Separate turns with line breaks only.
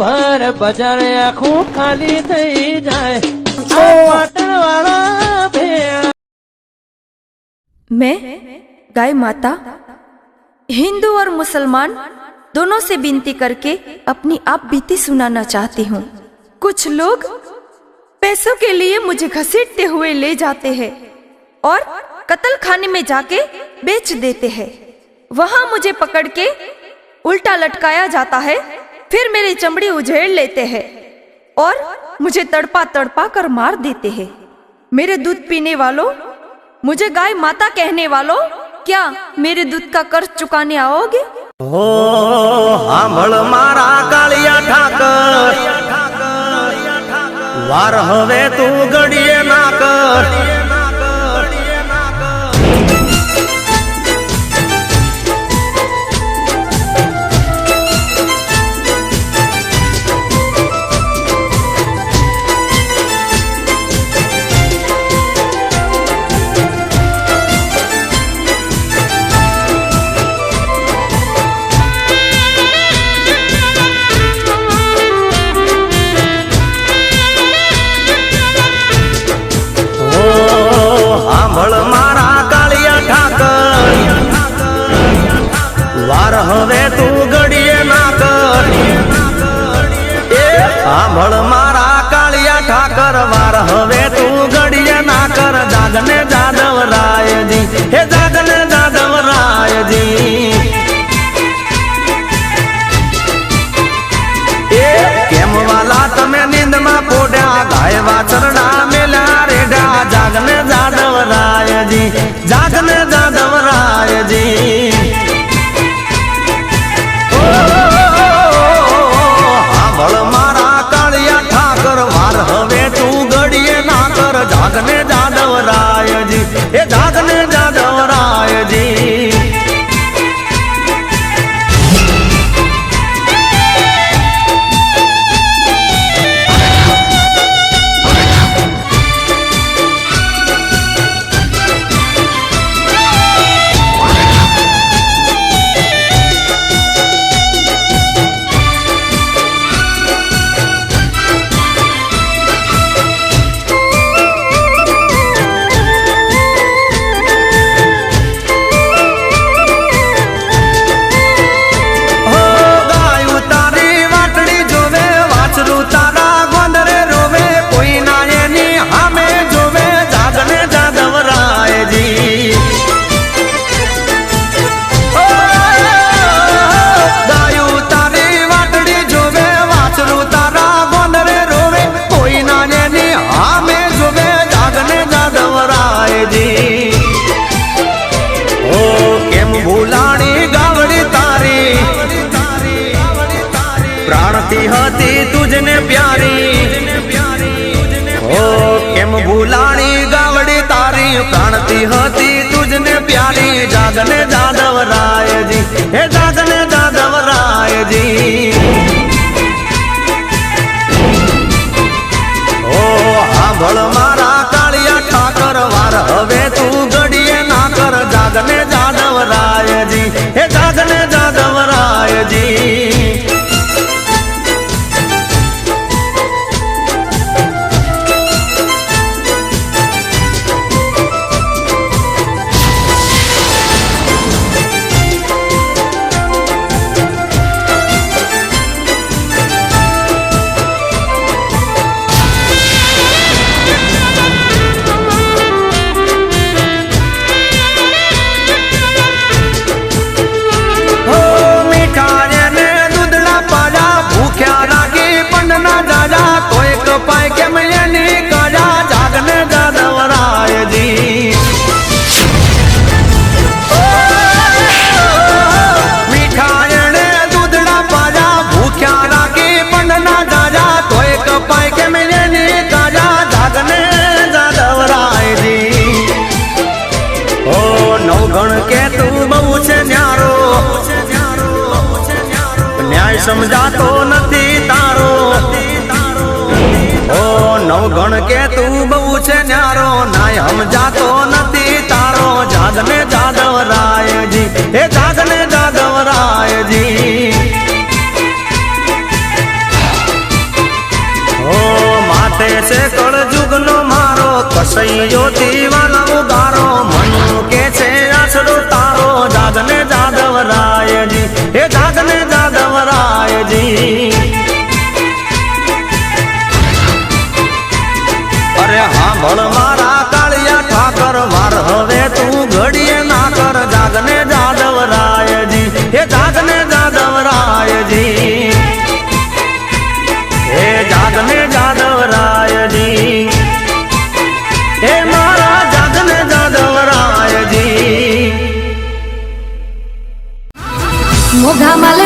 ભર બજાર આખું ખાલી થઈ જાય આ પાટણ વાળા ભેળા
मैं गाय माता हिंदू और मुसलमान दोनों से विनती करके अपनी आप बीती सुनाना चाहती हूँ कुछ लोग पैसों के लिए मुझे घसीटते हुए ले जाते हैं और कत्ल खाने में जाके बेच देते हैं वहां मुझे पकड़ के उल्टा लटकाया जाता है फिर मेरी चमड़ी उजेड़ लेते हैं और मुझे तड़पा तड़पा कर मार देते हैं। मेरे दूध पीने वालों, मुझे गाय माता कहने वालों, क्या मेरे दूध का कर्ज चुकाने आओगे?
मारा ठाकर वार हवे तू ना कर રાયજી જાગને જાદવ હતી તુજને પ્યારી. ઓ કેમ ભૂલાણી ગાવડી તારી? પ્રાણતી હતી તુજને પ્યારી. જાગને જાદવ રાયજી, હે જાગને જાદવ રાયજી. ઓ હા મારા અવગણ કે તું બહુ છે ન્યારો. ન્યાય સમજાતો નથી તારો. ઓ નવગણ કે તું બહુ છે ન્યારો. નાય સમજાતો નથી તારો. જાદને જાદવ રાયજી. એ જાદને જાદવ રાયજી. ઓ, માથે છે કળજુગનો મા સૈયોથી વાલા ઉગારો મનુ કે છે આસડો તારો જાગને જાદવરાયજી હે જાગને જાદવરાયજી
I'm a.